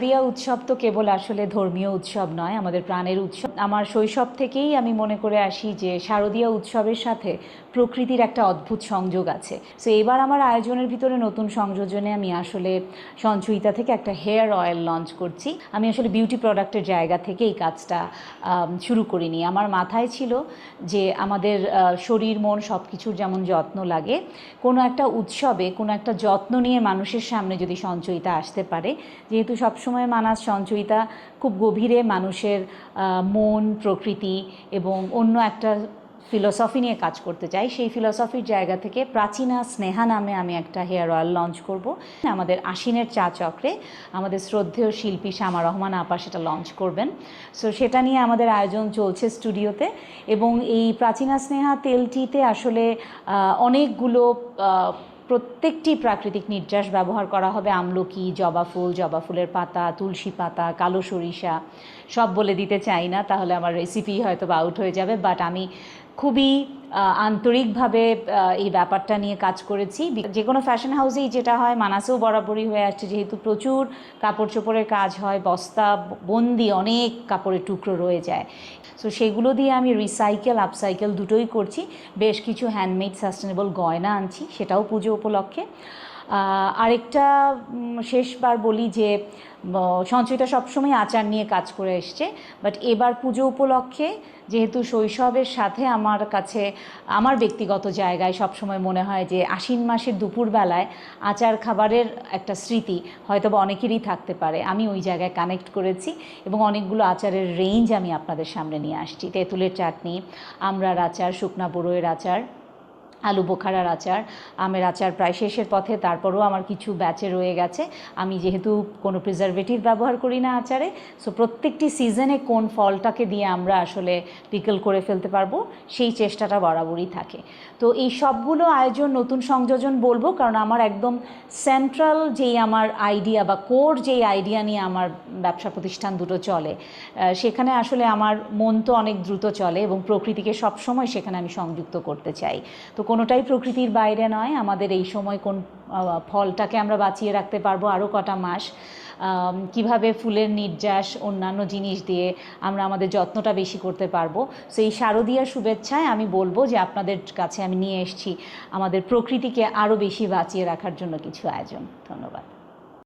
উৎসব তো কেবল আসলে ধর্মীয় উৎসব নয়, আমাদের প্রাণের উৎসব। আমার শৈশব থেকেই আমি মনে করে আসি যে শারদীয় উৎসবের সাথে প্রকৃতির একটা অদ্ভুত সংযোগ আছে। সো এবার আমার আয়োজনের ভিতরে নতুন সংযোজনে আমি আসলে সঞ্চয়িতা থেকে একটা হেয়ার অয়েল লঞ্চ করছি। আমি আসলে বিউটি প্রোডাক্টের জায়গা থেকে এই কাজটা শুরু করিনি। আমার মাথায় ছিল যে আমাদের শরীর, মন সব কিছুর যেমন যত্ন লাগে, কোনো একটা উৎসবে কোনো একটা যত্ন নিয়ে মানুষের সামনে যদি সঞ্চয়িতা আসতে পারে, যেহেতু সবসময় মানাস সঞ্চয়িতা খুব গভীরে মানুষের মন, প্রকৃতি এবং অন্য একটা ফিলোসফি নিয়ে কাজ করতে চাই। সেই ফিলোসফির জায়গা থেকে প্রাচীনা স্নেহা নামে আমি একটা হেয়ার অয়েল লঞ্চ করব। আমাদের আশ্বিনের চা চক্রে আমাদের শ্রদ্ধেয় শিল্পী শ্যামা রহমান আপা সেটা লঞ্চ করবেন। সো সেটা নিয়ে আমাদের আয়োজন চলছে স্টুডিওতে এবং এই প্রাচীনা স্নেহা তেলটিতে আসলে অনেকগুলো প্রত্যেকটি প্রাকৃতিক নির্যাস ব্যবহার করা হবে। আমলকি, জবা ফুল, জবা ফুলের পাতা, তুলসী পাতা, কালো সরিষা, সব বলে দিতে চাই না, তাহলে আমার রেসিপি হয়তো বা আউট হয়ে যাবে। বাট আমি খুবই আন্তরিকভাবে এই ব্যাপারটা নিয়ে কাজ করেছি। যে কোনো ফ্যাশন হাউসেই যেটা হয়, মানাসেও বরাবরই হয়ে আসছে। যেহেতু প্রচুর কাপড় চোপড়ের কাজ হয়, বস্তা, বন্দি অনেক কাপড়ের টুকরো রয়ে যায়। সো সেগুলো দিয়ে আমি রিসাইকেল আপসাইকেল দুটোই করছি। বেশ কিছু হ্যান্ডমেড সাস্টেনেবল গয়না আনছি, সেটাও পুজো উপলক্ষে। আরেকটা শেষবার বলি যে সঞ্চয়িতা সবসময় আচার নিয়ে কাজ করে এসছে বাট এবার পুজো উপলক্ষে যেহেতু শৈশবের সাথে আমার কাছে, আমার ব্যক্তিগত জায়গায় সবসময় মনে হয় যে, আশ্বিন মাসের দুপুরবেলায় আচার খাবারের একটা স্মৃতি হয়তো বা অনেকেরই থাকতে পারে। আমি ওই জায়গায় কানেক্ট করেছি এবং অনেকগুলো আচারের রেঞ্জ আমি আপনাদের সামনে নিয়ে আসছি। তেঁতুলের চাটনি আমরার আচার, শুকনা বড়ইয়ের আচার আলু বোখারার আচার। আমের আচার প্রায় শেষের পথে, তারপরেও আমার কিছু ব্যাচে রয়ে গেছে। আমি যেহেতু কোনো প্রিজারভেটিভ ব্যবহার করি না আচারে সো প্রত্যেকটি সিজনে কোন ফলটাকে দিয়ে আমরা আসলে পিকল করে ফেলতে পারব, সেই চেষ্টাটা বরাবরই থাকে। তো এই সবগুলো আয়োজন, নতুন সংযোজন বলব, কারণ আমার একদম সেন্ট্রাল যেই আমার আইডিয়া বা কোর যেই আইডিয়া নিয়ে আমার ব্যবসা প্রতিষ্ঠান দুটো চলে সেখানে আসলে আমার মন তো অনেক দ্রুত চলে এবং প্রকৃতিকে সবসময় সেখানে আমি সংযুক্ত করতে চাই। তো কোনোটাই প্রকৃতির বাইরে নয়। আমাদের এই সময় কোন ফলটাকে আমরা বাঁচিয়ে রাখতে পারব আরও কটা মাস। কীভাবে ফুলের নির্যাস, অন্যান্য জিনিস দিয়ে আমরা আমাদের যত্নটা বেশি করতে পারব। সো এই শারদীয়ার শুভেচ্ছায় আমি বলব যে আপনাদের কাছে আমি নিয়ে এসেছি আমাদের প্রকৃতিকে আরও বেশি বাঁচিয়ে রাখার জন্য কিছু আয়োজন। ধন্যবাদ।